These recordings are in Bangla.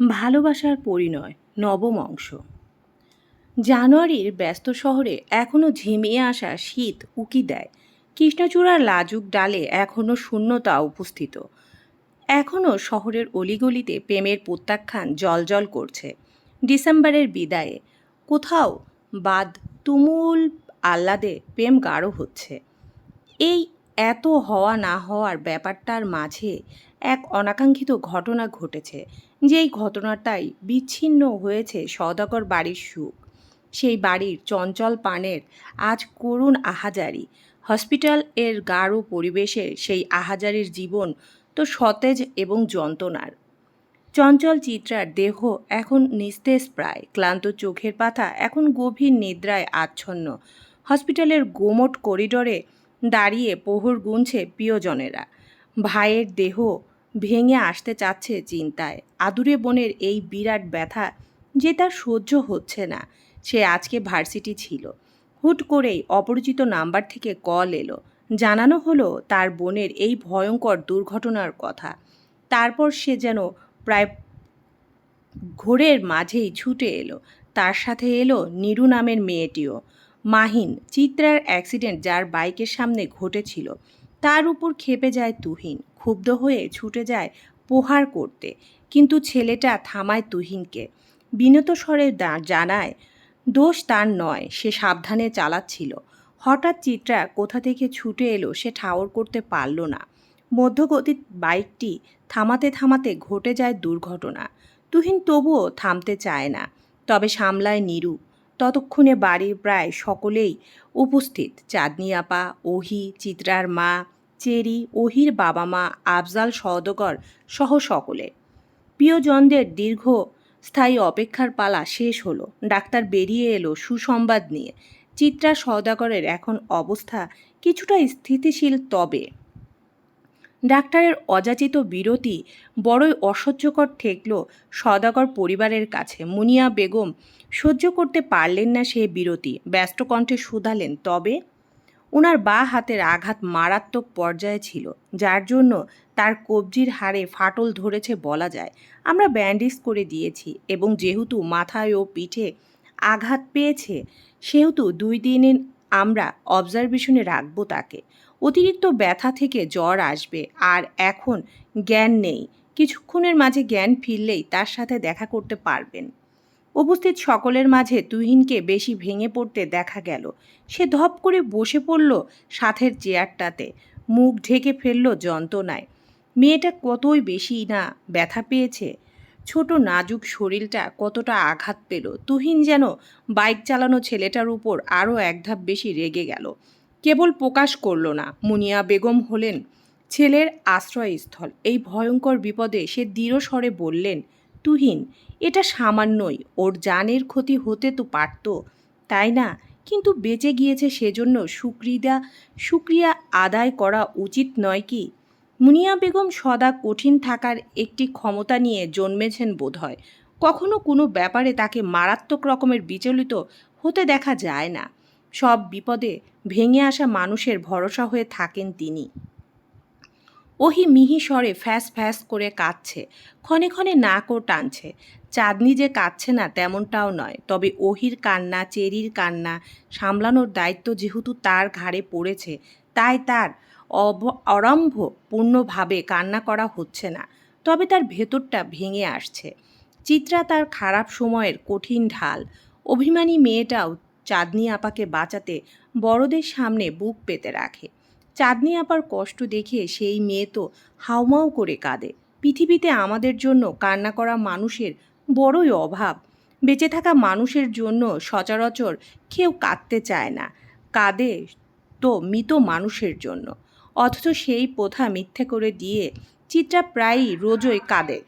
ভালোবাসার পরিণয়, নবম অংশ। জানুয়ারির ব্যস্ত শহরে এখনও ঝিমিয়ে আসা শীত উকি দেয়। কৃষ্ণচূড়ার লাজুক ডালে এখনও শূন্যতা উপস্থিত। এখনও শহরের অলিগলিতে প্রেমের প্রত্যাখ্যান জলজল করছে। ডিসেম্বরের বিদায়ে কোথাও বাদ তুমুল আহ্লাদে প্রেম গাঢ় হচ্ছে। এই এত হওয়া না হওয়ার ব্যাপারটার মাঝে এক অনাকাঙ্ক্ষিত ঘটনা ঘটেছে। যেই ঘটনাটাই বিচ্ছিন্ন হয়েছে সদাগর বাড়ির সুখ। সেই বাড়ির চঞ্চল পানের আজ করুণ আহাজারি। হসপিটাল এর গাঢ় পরিবেশে সেই আহাজারির জীবন তো সতেজ এবং যন্ত্রণার। চঞ্চল চিত্রার দেহ এখন নিস্তেজ প্রায়, ক্লান্ত চোখের পাতা এখন গভীর নিদ্রায় আচ্ছন্ন। হসপিটালের গোমট করিডোরে দাঁড়িয়ে প্রহর গুনছে প্রিয়জনেরা। ভাইয়ের দেহ ভেঙে আসতে চাচ্ছে চিন্তায়। আদুরে বোনের এই বিরাট ব্যথা যে তার সহ্য হচ্ছে না। সে আজকে ভার্সিটি ছিল। হুট করেই অপরিচিত নাম্বার থেকে কল এলো। জানানো হলো তার বোনের এই ভয়ঙ্কর দুর্ঘটনার কথা। তারপর সে যেন প্রায় ঘোরের মাঝেই ছুটে এলো। তার সাথে এলো নিরু নামের মেয়েটিও। মাহিন, চিত্রার অ্যাক্সিডেন্ট যার বাইকের সামনে ঘটেছিল, তার উপর খেপে যায় তুহিন। ক্ষুব্ধ হয়ে ছুটে যায় প্রহার করতে। কিন্তু ছেলেটা থামায় তুহিনকে। বিনত স্বরে জানায়, দোষ তার নয়, সে সাবধানে চালাচ্ছিল। হঠাৎ চিত্রা কোথা থেকে ছুটে এলো সে ঠাওর করতে পারল না। মধ্যগতির বাইকটি থামাতে থামাতে ঘটে যায় দুর্ঘটনা। তুহিন তবুও থামতে চায় না, তবে সামলায় নিরু। ততক্ষণে বাড়ির প্রায় সকলেই উপস্থিত। চাঁদনি আপা, ওহি, চিত্রার মা চেরি, ওহির বাবা মা আফজাল সওদগর সহ সকলে। প্রিয়জনদের দীর্ঘ স্থায়ী অপেক্ষার পালা শেষ হলো। ডাক্তার বেরিয়ে এলো সুসংবাদ নিয়ে। চিত্রা সওদাগরের এখন অবস্থা কিছুটা স্থিতিশীল তবে। ডাক্তারের অযাচিত বিরতি বড়ই অসহ্যকর ঠেকল সদাগর পরিবারের কাছে। মুনিয়া বেগম সহ্য করতে পারলেন না সে বিরতি। ব্যস্ত কণ্ঠে শুধালেন, তবে ওনার বা হাতের আঘাত মারাত্মক পর্যায়ে ছিল, যার জন্য তার কবজির হাড়ে ফাটল ধরেছে বলা যায়। আমরা ব্যান্ডেজ করে দিয়েছি এবং যেহেতু মাথায় ও পিঠে আঘাত পেয়েছে, সেহেতু দুই দিনে আমরা অবজারভেশনে রাখব তাকে। অতিরিক্ত ব্যথা থেকে জ্বর আসবে আর এখন জ্ঞান নেই। কিছুক্ষণের মাঝে জ্ঞান ফিরলেই তার সাথে দেখা করতে পারবেন। উপস্থিত সকলের মাঝে তুহিনকে বেশি ভেঙে পড়তে দেখা গেল। সে ধপ করে বসে পড়ল সাথের চেয়ারটাতে। মুখ ঢেকে ফেলল যন্ত্রণায়। মেয়েটা কতই বেশি না ব্যথা পেয়েছে। ছোট নাজুক শরীরটা কতটা আঘাত পেল। তুহিন যেন বাইক চালানো ছেলেটার উপর আরও এক ধাপ বেশি রেগে গেল। কেবল প্রকাশ করল না, মুনিয়া বেগম হলেন ছেলের আশ্রয়স্থল। এই ভয়ঙ্কর বিপদে সে দৃঢ় স্বরে বললেন তুহিন এটা সামান্যই। ওর জানের ক্ষতি হতে তো পারত, তাই না? কিন্তু বেঁচে গিয়েছে সেজন্য সুক্রিয়া সুক্রিয়া আদায় করা উচিত নয় কি? মুনিয়া বেগম সদা কঠিন থাকার একটি ক্ষমতা নিয়ে জন্মেছেন বোধহয়। কখনো কোনো ব্যাপারে তাকে মারাত্মক রকমের বিচলিত হতে দেখা যায় না। সব বিপদে ভেঙে আসা মানুষের ভরসা হয়ে থাকেন তিনি। ওহি মিহি স্বরে ফ্যাস ফ্যাস করে কাঁদছে, ক্ষণে ক্ষণে নাকও টানছে। চাঁদনি যে কাঁদছে না তেমনটাও নয়, তবে ওহির কান্না, চেরির কান্না, সামলানোর দায়িত্ব যেহেতু তার ঘাড়ে পড়েছে, তাই তার অব, অরম্ভ পূর্ণভাবে কান্না করা হচ্ছে না, তবে তার ভেতরটা ভেঙে আসছে। চিত্রা তার খারাপ সময়ের কঠিন ঢাল। অভিমানী মেয়েটাও চাঁদনি আপাকে বাঁচাতে বড়দের সামনে বুক পেতে রাখে। চাঁদনি আপার কষ্ট দেখে সেই মেয়ে তো হাউমাউ করে কাঁদে। পৃথিবীতে আমাদের জন্য কান্না করা মানুষের বড়ই অভাব। বেঁচে থাকা মানুষের জন্য সচরাচর কেউ কাঁদতে চায় না। কাঁদে তো মৃত মানুষের জন্য। অথচ সেই প্রথা মিথ্যে করে দিয়ে চিত্রা প্রায়ই রোজই কাঁদে।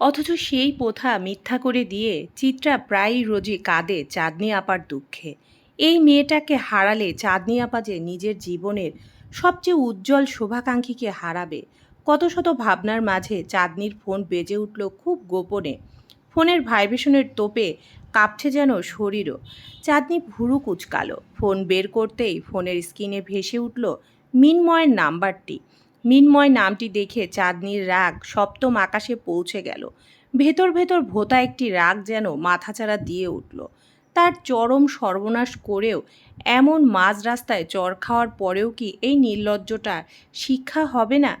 অথচ সেই প্রথা মিথ্যা করে দিয়ে চিত্রা প্রায়ই রোজই কাঁদে চাঁদনি আপার দুঃখে। এই মেয়েটাকে হারালে চাঁদনি যে নিজের জীবনের সবচেয়ে উজ্জ্বল শোভাকাঙ্ক্ষীকে হারাবে। কত শত ভাবনার মাঝে চাঁদনির ফোন বেজে উঠল খুব গোপনে। ফোনের ভাইব্রেশনের তোপে কাঁপছে যেন শরীরও। চাঁদনি ভুরু কুচকালো। ফোন বের করতেই ফোনের স্ক্রিনে ভেসে উঠল মিনময়ের নাম্বারটি। মিনময় নামটি দেখে চাঁদনির রাগ সপ্তম আকাশে পৌঁছে গেল। ভেতর ভেতর ভোতা একটি রাগ যেন মাথাচাড়া দিয়ে উঠল। তার চরম সর্বনাশ করেও এমন মাঝ রাস্তায় চর খাওয়ার পরেও কি এই নির্লজ্জটা শিক্ষা হবে না?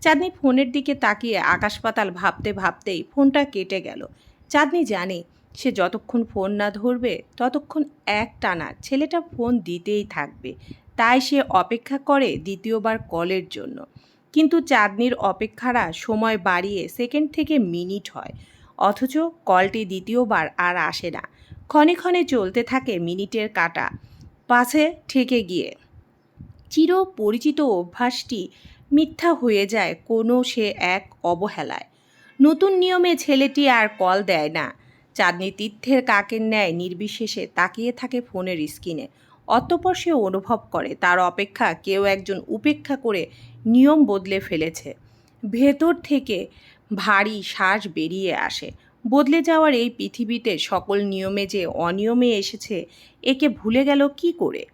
চাঁদনি ফোনের দিকে তাকিয়ে আকাশ পাতাল ভাবতে ভাবতেই ফোনটা কেটে গেল। চাঁদনি জানে সে যতক্ষণ ফোন না ধরবে, ততক্ষণ এক টানা ছেলেটা ফোন দিতেই থাকবে। তাই সে অপেক্ষা করে দ্বিতীয়বার কলের জন্য। কিন্তু চাঁদনির অপেক্ষারা সময় বাড়িয়ে সেকেন্ড থেকে মিনিট হয়। অথচ কলটি দ্বিতীয়বার আর আসে না। ক্ষণে ক্ষণে চলতে থাকে মিনিটের কাটা। পাশে ঠেকে গিয়ে। চির পরিচিত অভ্যাসটি মিথ্যা হয়ে যায় কোনো সে এক অবহেলায়। নতুন নিয়মে ছেলেটি আর কল দেয় না। চাঁদনি তীর্থের কাকের ন্যায় নির্বিশেষে তাকিয়ে থাকে ফোনের স্ক্রিনে। অতপর সে অনুভব করে, তার অপেক্ষা কেউ একজন উপেক্ষা করে নিয়ম বদলে ফেলেছে। ভেতর থেকে ভারী শ্বাস বেরিয়ে আসে। বদলে যাওয়ার এই পৃথিবীতে সকল নিয়মে যে অনিয়মে এসেছে, একে ভুলে গেল কি করে?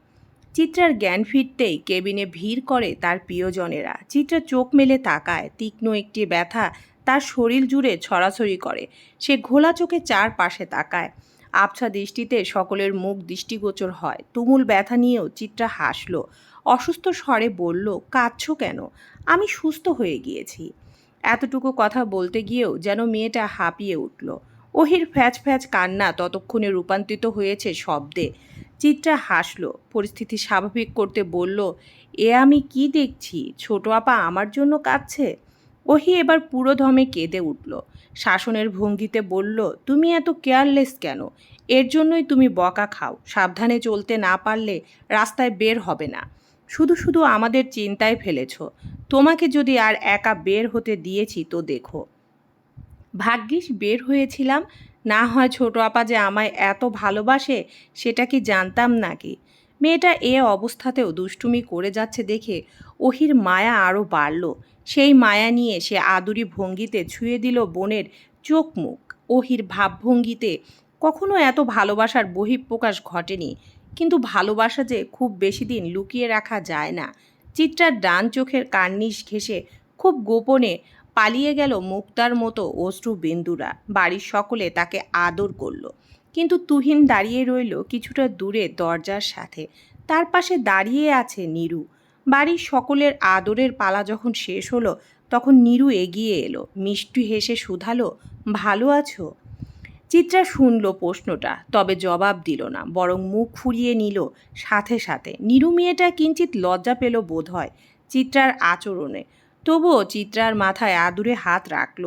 চিত্রার জ্ঞান ফিরতেই কেবিনে ভিড় করে তার প্রিয়জনেরা। চিত্রা চোখ মেলে তাকায়, তীক্ষ্ণ একটি ব্যথা তার শরীর জুড়ে ছড়াছড়ি করে। সে ঘোলা চোখে চারপাশে তাকায়। আবছা দৃষ্টিতে সকলের মুখ দৃষ্টিগোচর হয়। তুমুল ব্যথা নিয়েও চিত্রা হাসলো। অসুস্থ স্বরে বলল, কাঁদছ কেন? আমি সুস্থ হয়ে গিয়েছি। এতটুকু কথা বলতে গিয়েও যেন মেয়েটা হাঁপিয়ে উঠল। ওহির ফ্যাচ ফ্যাচ কান্না ততক্ষণে রূপান্তরিত হয়েছে শব্দে। চিত্রা হাসলো, পরিস্থিতি স্বাভাবিক করতে বলল, এ আমি কি দেখছি? ছোট আপা আমার জন্য কাঁদছে? ওহি এবার পুরো ধমে কেঁদে উঠল। শাসনের ভঙ্গিতে বলল, তুমি এত কেয়ারলেস কেন? এর জন্যই তুমি বকা খাও। সাবধানে চলতে না পারলে রাস্তায় বের হবে না। শুধু শুধু আমাদের চিন্তায় ফেলেছ। তোমাকে যদি আর একা বের হতে দিয়েছি তো দেখো। ভাগ্যিস বের হয়েছিলাম। না হয় ছোট আপা যে আমায় এত ভালোবাসে, সেটা কি জানতাম নাকি? মেয়েটা এ অবস্থাতেও দুষ্টুমি করে যাচ্ছে দেখে ওহির মায়া আরও বাড়ল। সেই মায়া নিয়ে সে আদুরি ভঙ্গিতে ছুঁয়ে দিল বোনের চোখ মুখ ওহির ভাবভঙ্গিতে কখনো এত ভালোবাসার বহিঃপ্রকাশ ঘটেনি। কিন্তু ভালোবাসা যে খুব বেশি দিন লুকিয়ে রাখা যায় না। চিত্রার ডান চোখের কার্নিশ ঘেঁষে খুব গোপনে পালিয়ে গেল মুক্তার মতো অশ্রু বিন্দুরা। বাড়ির সকলে তাকে আদর করল। কিন্তু তুহিন দাঁড়িয়ে রইল কিছুটা দূরে দরজার সাথে। তার পাশে দাঁড়িয়ে আছে নীরু। বাড়ির সকলের আদরের পালা যখন শেষ হলো, তখন নীরু এগিয়ে এলো। মিষ্টি হেসে শুধালো, ভালো আছো? চিত্রা শুনল প্রশ্নটা, তবে জবাব দিল না, বরং মুখ ফুরিয়ে নিল সাথে সাথে। নীরু মেয়েটা কিঞ্চিত লজ্জা পেল বোধ হয় চিত্রার আচরণে। তবুও চিত্রার মাথায় আদুরে হাত রাখল।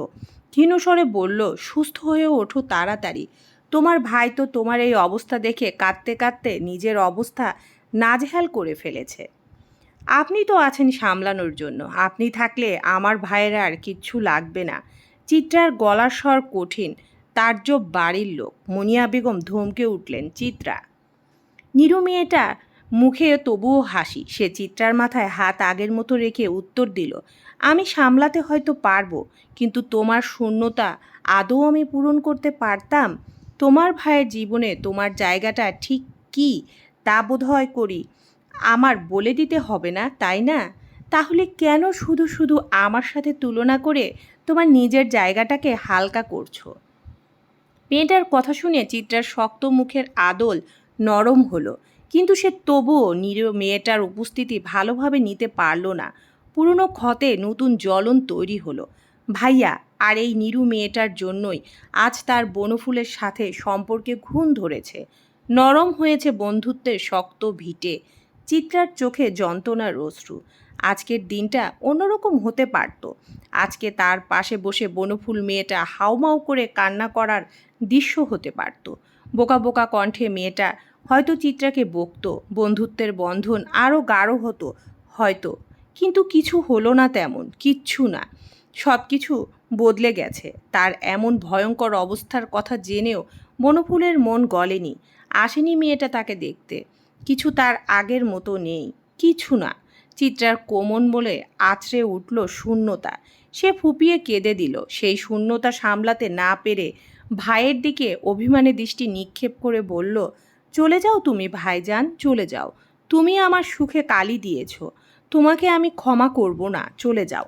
ক্ষীণস্বরে বলল, সুস্থ হয়ে ওঠো তাড়াতাড়ি। তোমার ভাই তো তোমার এই অবস্থা দেখে কাঁদতে কাঁদতে নিজের অবস্থা নাজেহাল করে ফেলেছে। আপনি তো আছেন সামলানোর জন্য। আপনি থাকলে আমার ভাইয়ের আর কিচ্ছু লাগবে না। চিত্রার গলার স্বর কঠিন। তার যে বাড়ির লোক। মনিয়া বেগম ধমকে উঠলেন, চিত্রা! নিরু মেয়েটা মুখে তবুও হাসি। সে চিত্রার মাথায় হাত আগের মতো রেখে উত্তর দিল, আমি সামলাতে হয়তো পারব, কিন্তু তোমার শূন্যতা আদৌ আমি পূরণ করতে পারতাম? তোমার ভাইয়ের জীবনে তোমার জায়গাটা ঠিক কি? তা বোধহয় করি আমার বলে দিতে হবে না, তাই না? তাহলে কেন শুধু শুধু আমার সাথে তুলনা করে তোমার নিজের জায়গাটাকে হালকা করছ? মেয়েটার কথা শুনে চিত্রার শক্ত মুখের আদল নরম হলো। কিন্তু সে তবুও নিরীহ মেয়েটার উপস্থিতি ভালোভাবে নিতে পারল না। পুরনো ক্ষতে নতুন জ্বলন তৈরি হলো। ভাইয়া, আর এই নিরু মেয়েটার জন্যই আজ তার বনফুলের সাথে সম্পর্কে ঘুণ ধরেছে। নরম হয়েছে বন্ধুত্বের শক্ত ভিটে। চিত্রার চোখে যন্ত্রণার অশ্রু। আজকের দিনটা অন্যরকম হতে পারত। আজকে তার পাশে বসে বনফুল মেয়েটা হাউমাউ করে কান্না করার দৃশ্য হতে পারত। বোকা বোকা কণ্ঠে মেয়েটা হয়তো চিত্রাকে বকত, বন্ধুত্বের বন্ধন আরও গাঢ় হতো হয়তো। কিন্তু কিছু হলো না তেমন, কিচ্ছু না। সব কিছু বদলে গেছে। তার এমন ভয়ঙ্কর অবস্থার কথা জেনেও বনফুলের মন গলেনি। আসেনি মেয়েটা তাকে দেখতে। কিছু তার আগের মতো নেই, কিছু না। চিত্রার কোমন বলে আছড়ে উঠল শূন্যতা। সে ফুপিয়ে কেঁদে দিল। সেই শূন্যতা সামলাতে না পেরে ভাইয়ের দিকে অভিমানে দৃষ্টি নিক্ষেপ করে বলল, চলে যাও তুমি ভাইজান, চলে যাও। তুমি আমার সুখে কালি দিয়েছ। তোমাকে আমি ক্ষমা করব না, চলে যাও।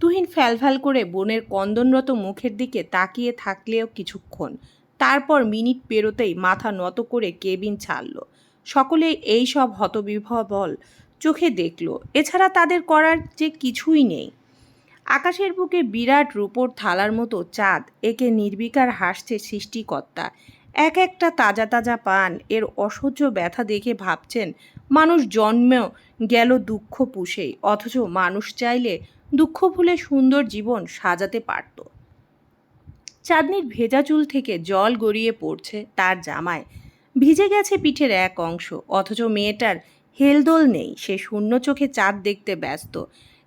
তুহিন ফ্যালফ্যাল করে বোনের কন্দনরত মুখের দিকে তাকিয়ে থাকলেও কিছুক্ষণ। তারপর মিনিট পেরোতেই মাথা নত করে কেবিন ছাড়ল। সকলে এই সব হতবিভবল চোখে দেখল। এছাড়া তাদের করার যে কিছুই নেই। আকাশের বুকে বিরাট রূপোর থালার মতো চাঁদ একে নির্বিকার হাসছে সৃষ্টিকর্তা। এক একটা তাজা তাজা পান, এর অসহ্য ব্যথা দেখে ভাবছেন, মানুষ জন্মেও গেল দুঃখ পুষেই অথচ মানুষ চাইলে দুঃখ ভুলে সুন্দর জীবন সাজাতে পারত। চাঁদনির ভেজা চুল থেকে জল গড়িয়ে পড়ছে তার জামায়। ভিজে গেছে পিঠের এক অংশ, অথচ মেয়েটার হেলদোল নেই, সে শূন্য চোখে চাঁদ দেখতে ব্যস্ত।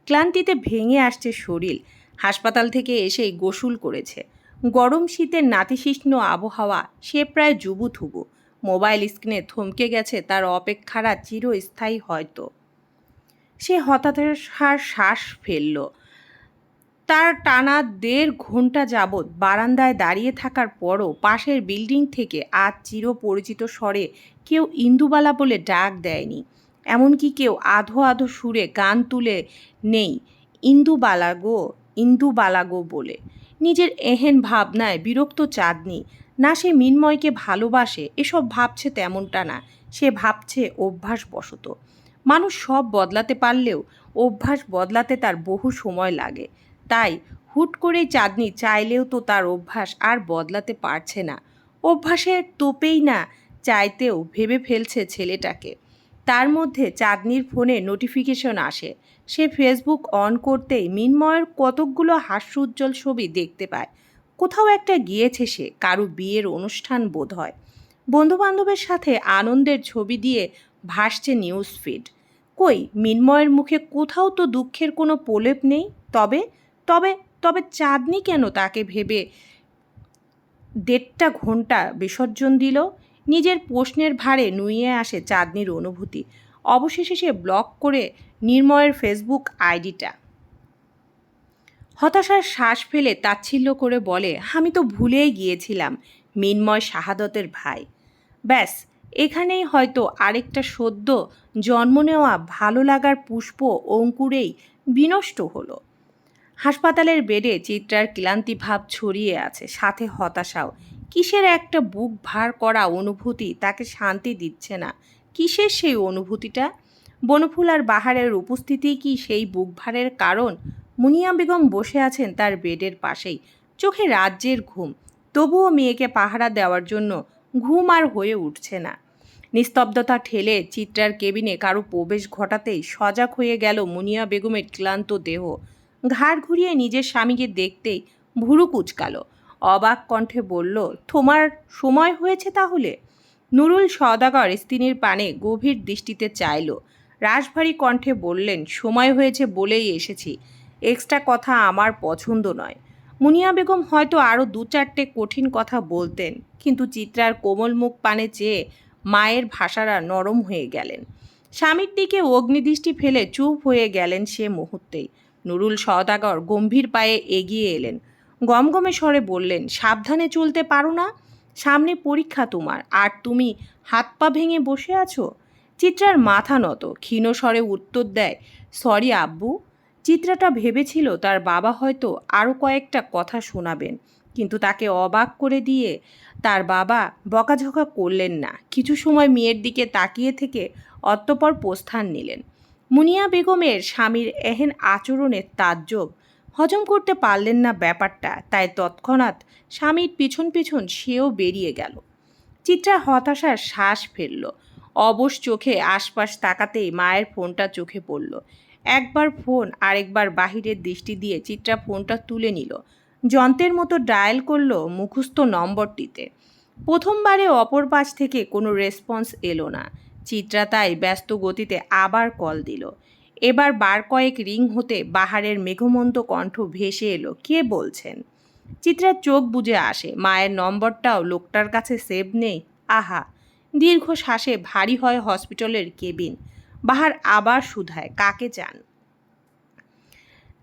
ক্লান্তিতে ভেঙে আসছে শরীর। হাসপাতাল থেকে এসেই গোসল করেছে। গরম শীতের নাতিশিষ্ণ আবহাওয়া, সে প্রায় জুবুথুবু মোবাইল স্ক্রিনে থমকে গেছে তার অপেক্ষারা চিরস্থায়ী হয়তো। সে হতাশার শ্বাস ফেলল। তার টানা দেড় ঘণ্টা যাবৎ বারান্দায় দাঁড়িয়ে থাকার পরও পাশের বিল্ডিং থেকে আজ চিরপরিচিত স্বরে কেউ ইন্দুবালা বলে ডাক দেয়নি। এমনকি কেউ আধো আধো সুরে গান তুলে নেই, ইন্দুবালা গো ইন্দুবালা গো বলে। নিজের এহেন ভাবনায় বিরক্ত চাঁদনি, না সে মিনময়কে ভালোবাসে, এসব ভাবছে তেমনটা না, সে ভাবছে অভ্যাসবশত। মানুষ সব বদলাতে পারলেও অভ্যাস বদলাতে তার বহু সময় লাগে। তাই হুট করেই চাঁদনি চাইলেও তো তার অভ্যাস আর বদলাতে পারছে না। অভ্যাসের তোপেই না চাইতেও ভেবে ফেলছে ছেলেটাকে। তার মধ্যে চাঁদনির ফোনে নোটিফিকেশন আসে। সে ফেসবুক অন করতেই মিনময়ের কতকগুলো হাস্যোজ্জ্বল ছবি দেখতে পায়। কোথাও একটা গিয়েছে সে, কারও বিয়ের অনুষ্ঠান বোধ হয়। বন্ধুবান্ধবের সাথে আনন্দের ছবি দিয়ে ভাসছে নিউজ ফিড কই, মিনময়ের মুখে কোথাও তো দুঃখের কোনো প্রলেপ নেই? তবে তবে তবে চাঁদনি কেন তাকে ভেবে দেড়টা ঘণ্টা বিসর্জন দিল? নিজের প্রশ্নের ভারে নুইয়ে আসে চাঁদনির অনুভূতি। অবশেষে সে ব্লক করে নির্ময়ের ফেসবুক আইডিটা। হতাশার শ্বাস ফেলে তাচ্ছিল্য করে বলে, আমি তো ভুলেই গিয়েছিলাম মিনময় শাহাদতের ভাই। ব্যাস, এখানেই হয়তো আরেকটা সদ্য জন্ম নেওয়া ভালো লাগার পুষ্প অঙ্কুরেই বিনষ্ট হলো। হাসপাতালের বেডে চিত্রার ক্লান্তি ভাব ছড়িয়ে আছে, সাথে হতাশাও। কিসের একটা বুক ভার করা অনুভূতি তাকে শান্তি দিচ্ছে না? কিসের সেই অনুভূতিটা? বনফুল আর বাহারের উপস্থিতি কি সেই বুক ভারের কারণ? মুনিয়া বেগম বসে আছেন তার বেডের পাশেই, চোখে রাজ্যের ঘুম। তবুও মেয়েকে পাহারা দেওয়ার জন্য ঘুম আর হয়ে উঠছে না। নিস্তব্ধতা ঠেলে চিত্রার কেবিনে কারও প্রবেশ ঘটাতেই সজাগ হয়ে গেল মুনিয়া বেগমের ক্লান্ত দেহ। ঘাড় ঘুরিয়ে নিজের স্বামীকে দেখতেই ভুরু কুচকালো। অবাক কণ্ঠে বলল, তোমার সময় হয়েছে তাহলে? নুরুল সদাগর স্ত্রীর পানে গভীর দৃষ্টিতে চাইল। রাশভারী কণ্ঠে বললেন, সময় হয়েছে বলেই এসেছি। এক্সট্রা কথা আমার পছন্দ নয়। মুনিয়া বেগম হয়তো আরও দু চারটে কঠিন কথা বলতেন, কিন্তু চিত্রার কোমল মুখ পানে চেয়ে মায়ের ভাষারা নরম হয়ে গেলেন। স্বামীর দিকে অগ্নিদৃষ্টি ফেলে চুপ হয়ে গেলেন সে মুহূর্তেই। নুরুল সওদাগর গম্ভীর পায়ে এগিয়ে এলেন। গমগমে স্বরে বললেন, সাবধানে চলতে পারো না। সামনে পরীক্ষা তোমার। আর তুমি হাত পা ভেঙে বসে আছো? চিত্রার মাথা নত, ক্ষীণ স্বরে উত্তর দেয়, সরি আব্বু। চিত্রাটা ভেবেছিল তার বাবা হয়তো আরও কয়েকটা কথা শোনাবেন, কিন্তু তাকে অবাক করে দিয়ে তার বাবা বকাঝকা করলেন না। কিছু সময় মেয়ের দিকে তাকিয়ে থেকে অত্যপর প্রস্থান নিলেন। মুনিয়া বেগমের স্বামীর এহেন আচরণের তাজ্জব হজম করতে পারলেন না ব্যাপারটা, তাই তৎক্ষণাৎ স্বামীর পিছন পিছন সেও বেরিয়ে গেল। চিত্রা হতাশার শ্বাস ফেলল। অবশ চোখে আশপাশ তাকাতেই মায়ের ফোনটা চোখে পড়ল। একবার ফোন, আরেকবার বাহিরের দৃষ্টি দিয়ে চিত্রা ফোনটা তুলে নিল। যন্ত্রের মতো ডায়াল করল মুখস্থ নম্বরটিতে। প্রথমবারে অপর পাশ থেকে কোনো রেসপন্স এলো না। চিত্রা তাই ব্যস্ত গতিতে আবার কল দিল। এবার বার কয়েক রিং হতে বাহারের মেঘমন্ত কণ্ঠ ভেসে এলো। কে বলছেন? চিত্রার চোখ বুঝে আসে। মায়ের নম্বরটাও লোকটার কাছে সেভ নেই। আহা! দীর্ঘ শ্বাসে ভারী হয় হসপিটালের কেবিন। বাহার আবার শুধায় কাকে চান?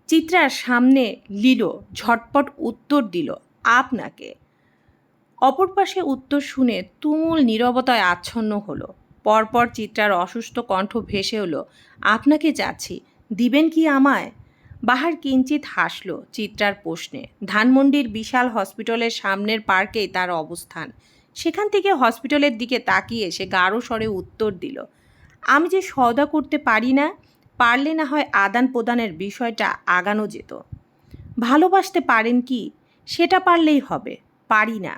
চিত্রার সামনে লিল, ঝটপট উত্তর দিল, আপনাকে। অপর পাশে উত্তর শুনে তুমুল নীরবতায় আচ্ছন্ন হলো। পরপর চিত্রার অসুস্থ কণ্ঠ ভেসে হলো আপনাকে যাচ্ছি, দিবেন কি আমায়? বাহার কিঞ্চিত হাসল চিত্রার প্রশ্নে। ধানমন্ডির বিশাল হসপিটালের সামনের পার্কেই তার অবস্থান। সেখান থেকে হসপিটালের দিকে তাকিয়ে সে গাঢ় স্বরে উত্তর দিল, আমি যে সওদা করতে পারি না, পারলে না হয় আদান প্রদানের বিষয়টা আগানো যেত। ভালোবাসতে পারেন কি? সেটা পারলেই হবে, পারি না।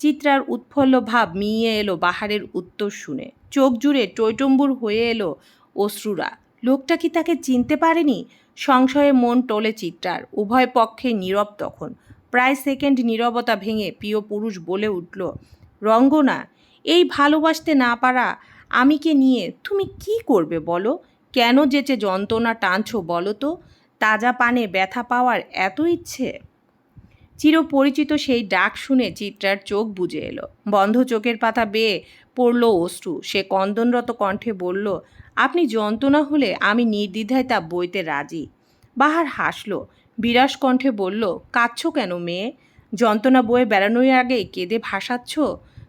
চিত্রার উৎফুল্ল ভাব মিইয়ে এলো বাহারের উত্তর শুনে। চোখ জুড়ে টৈটম্বুর হয়ে এলো অশ্রুরা। লোকটা কি তাকে চিনতে পারেনি? সংশয়ে মন টলে চিত্রার। উভয় পক্ষে নীরব তখন। প্রায় সেকেন্ড নীরবতা ভেঙে প্রিয় পুরুষ বলে উঠল, রঙ্গনা, এই ভালোবাসতে না পারা আমিকে নিয়ে তুমি কি করবে বলো? কেন যেচে যন্ত্রণা টানছো বলো তো? তাজা পানে ব্যথা পাওয়ার এত ইচ্ছে? চিরপরিচিত সেই ডাক শুনে চিত্রার চোখ বুজে এলো। বন্ধ চোখের পাতা বেয়ে পড়ল অশ্রু। সে কন্দনরত কণ্ঠে বলল, আপনি যন্ত্রণা হলে আমি নির্দ্বিধায় তা বইতে রাজি। বাহার হাসল। বিরাস কণ্ঠে বলল, কাঁদছ কেন মেয়ে? যন্ত্রণা বয়ে বেড়ানোর আগে কেঁদে ভাসাচ্ছ?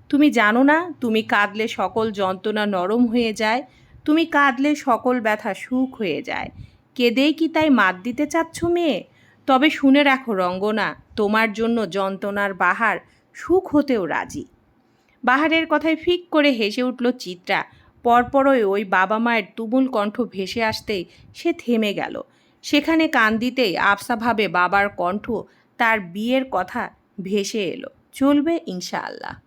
তুমি জানো না, তুমি কাঁদলে সকল যন্ত্রণা নরম হয়ে যায়, তুমি কাঁদলে সকল ব্যথা সুখ হয়ে যায়। কেঁদেই কি তাই মাত দিতে চাচ্ছ মেয়ে? তবে শুনে রাখো রঙ্গনা তোমার জন্য যন্ত্রণার বাহার সুখ হতেও রাজি। বাহারের কথায় ফিক করে হেসে উঠল চিত্রা। পরপরই ওই বাবা মায়ের তুমুল কণ্ঠ ভেসে আসতেই সে থেমে গেল। সেখানে কান দিতেই আফসাভাবে বাবার কণ্ঠ তার বিয়ের কথা ভেসে এলো। চলবে ইনশাআল্লাহ।